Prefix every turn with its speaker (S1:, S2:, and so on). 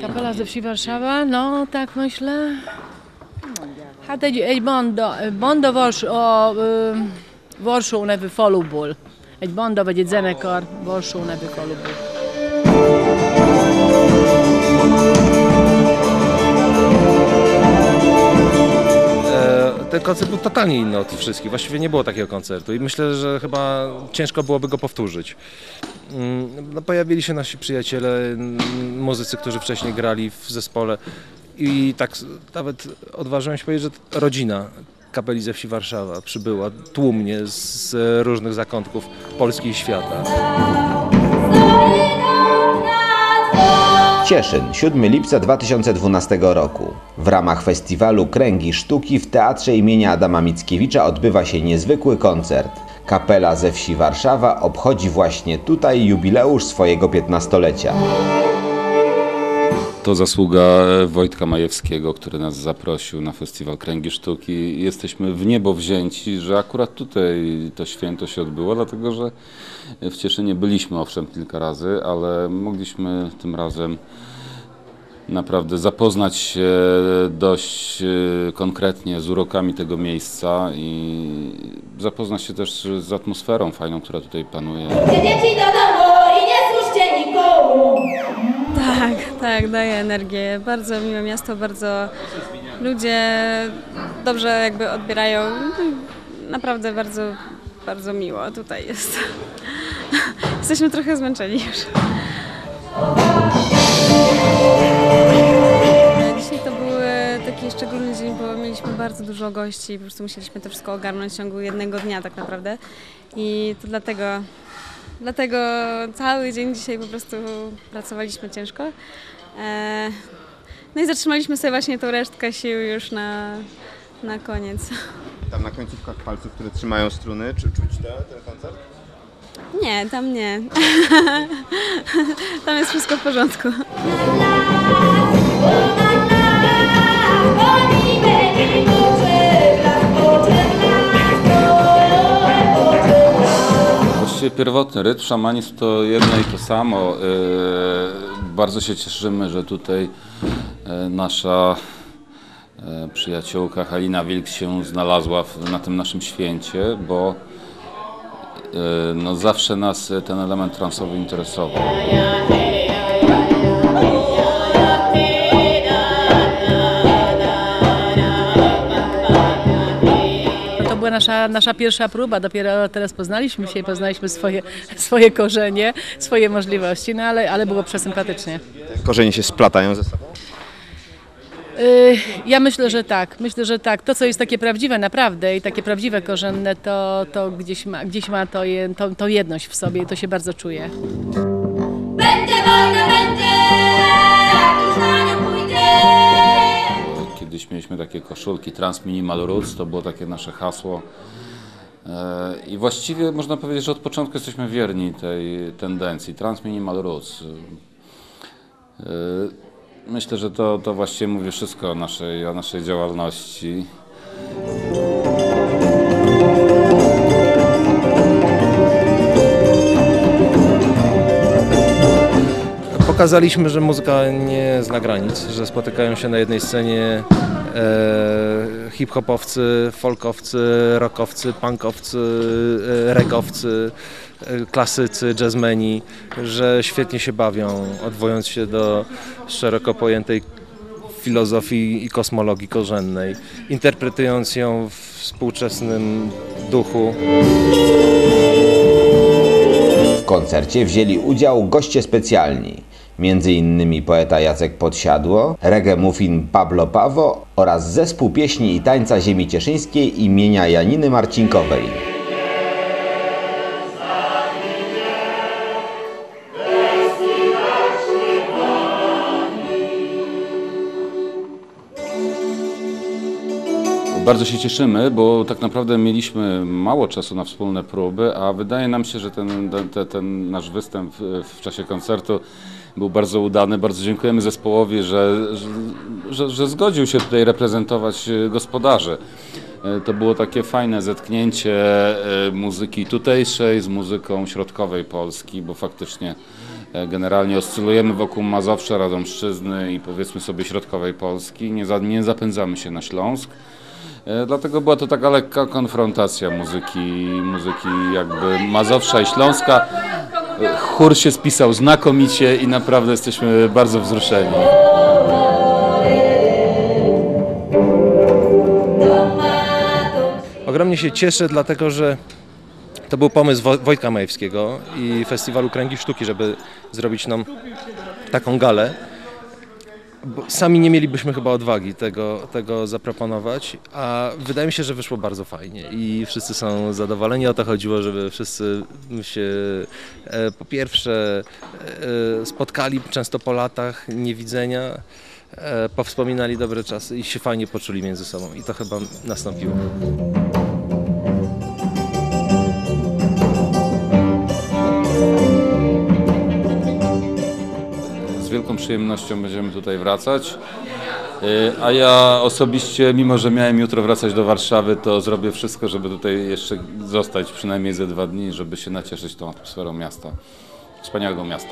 S1: Kapela ze wsi Warszawa, no tak myślę. Hát egy, egy banda, banda vars, a ö, Varsó nevű faluból. Egy banda vagy egy zenekar Varsó nevű faluból.
S2: Koncert był totalnie inny od wszystkich. Właściwie nie było takiego koncertu i myślę, że chyba ciężko byłoby go powtórzyć. Mm, No, pojawili się nasi przyjaciele, mm, muzycy, którzy wcześniej grali w zespole i tak nawet odważyłem się powiedzieć, że rodzina kapeli ze wsi Warszawa przybyła tłumnie z różnych zakątków Polski i świata.
S3: Cieszyn, 7 lipca 2012 roku. W ramach festiwalu Kręgi Sztuki w Teatrze imienia Adama Mickiewicza odbywa się niezwykły koncert. Kapela ze wsi Warszawa obchodzi właśnie tutaj jubileusz swojego 15-lecia.
S4: To zasługa e, Wojtka Majewskiego, który nas zaprosił na festiwal Kręgi Sztuki. Jesteśmy w niebo wzięci, że akurat tutaj to święto się odbyło, dlatego że w Cieszynie byliśmy owszem kilka razy, ale mogliśmy tym razem naprawdę zapoznać się dość e, konkretnie z urokami tego miejsca i zapoznać się też z atmosferą fajną, która tutaj panuje.
S5: Tak, daje energię. Bardzo miłe miasto, bardzo ludzie dobrze jakby odbierają. Naprawdę bardzo, bardzo miło tutaj jest. Jesteśmy trochę zmęczeni już. Dzisiaj to był taki szczególny dzień, bo mieliśmy bardzo dużo gości i po prostu musieliśmy to wszystko ogarnąć w ciągu jednego dnia tak naprawdę. I to dlatego Dlatego cały dzień dzisiaj po prostu pracowaliśmy ciężko. E, No i zatrzymaliśmy sobie właśnie tą resztkę sił już na, na koniec.
S6: Tam na końcówkach palców, które trzymają struny, czy czuć te, ten koncert?
S5: Nie, tam nie. Tam jest wszystko w porządku.
S4: Pierwotny rytm, szamanizm to jedno i to samo. E, Bardzo się cieszymy, że tutaj e, nasza e, przyjaciółka Halina Wilk się znalazła na tym naszym święcie, bo no zawsze nas ten element transowy interesował.
S1: Nasza, nasza pierwsza próba, dopiero teraz poznaliśmy się i poznaliśmy swoje, swoje korzenie, swoje możliwości, no ale, ale było przesympatycznie.
S6: Korzenie się splatają ze sobą?
S1: Y, Ja myślę, że tak. Myślę, że tak. To, co jest takie prawdziwe naprawdę i takie prawdziwe korzenne, to, to gdzieś ma, gdzieś ma to, je, to, to jedność w sobie i to się bardzo czuje.
S7: Będzie wojna,
S4: Kiedyś mieliśmy takie koszulki Trans Minimal Roots, to było takie nasze hasło. E, I właściwie można powiedzieć, że od początku jesteśmy wierni tej tendencji Trans Minimal Roots. E, Myślę, że to, to właściwie mówi wszystko o naszej, o naszej działalności.
S2: Pokazaliśmy, że muzyka nie zna granic, że spotykają się na jednej scenie e, hip-hopowcy, folkowcy, rockowcy, punkowcy, e, regowcy, e, klasycy, jazzmeni, że świetnie się bawią, odwołując się do szeroko pojętej filozofii i kosmologii korzennej, interpretując ją w współczesnym duchu.
S3: W koncercie wzięli udział goście specjalni, między innymi poeta Jacek Podsiadło, reggae muffin Pablo Pawo oraz zespół pieśni i tańca ziemi cieszyńskiej imienia Janiny Marcinkowej.
S4: Bardzo się cieszymy, bo tak naprawdę mieliśmy mało czasu na wspólne próby, a wydaje nam się, że ten, ten, ten nasz występ w, w czasie koncertu był bardzo udany. Bardzo dziękujemy zespołowi, że, że, że, zgodził się tutaj reprezentować e, gospodarzy. E, To było takie fajne zetknięcie e, muzyki tutejszej z muzyką środkowej Polski, bo faktycznie generalnie oscylujemy wokół Mazowsza, Radomszczyzny i powiedzmy sobie środkowej Polski. Nie, za, nie zapędzamy się na Śląsk. Dlatego była to taka lekka konfrontacja muzyki, muzyki jakby Mazowsza i Śląska. Chór się spisał znakomicie i naprawdę jesteśmy bardzo wzruszeni.
S2: Ogromnie się cieszę, dlatego że to był pomysł Wo- Wojtka Majewskiego i Festiwalu Kręgi Sztuki, żeby zrobić nam taką galę. Sami nie mielibyśmy chyba odwagi tego, tego zaproponować, a wydaje mi się, że wyszło bardzo fajnie i wszyscy są zadowoleni. O to chodziło, żeby wszyscy się e, po pierwsze e, spotkali często po latach niewidzenia, e, powspominali dobre czasy i się fajnie poczuli między sobą i to chyba nastąpiło.
S4: Wielką przyjemnością będziemy tutaj wracać. Y, A ja osobiście, mimo że miałem jutro wracać do Warszawy, to zrobię wszystko, żeby tutaj jeszcze zostać przynajmniej ze dwa dni, żeby się nacieszyć tą atmosferą miasta. Wspaniałego miasta.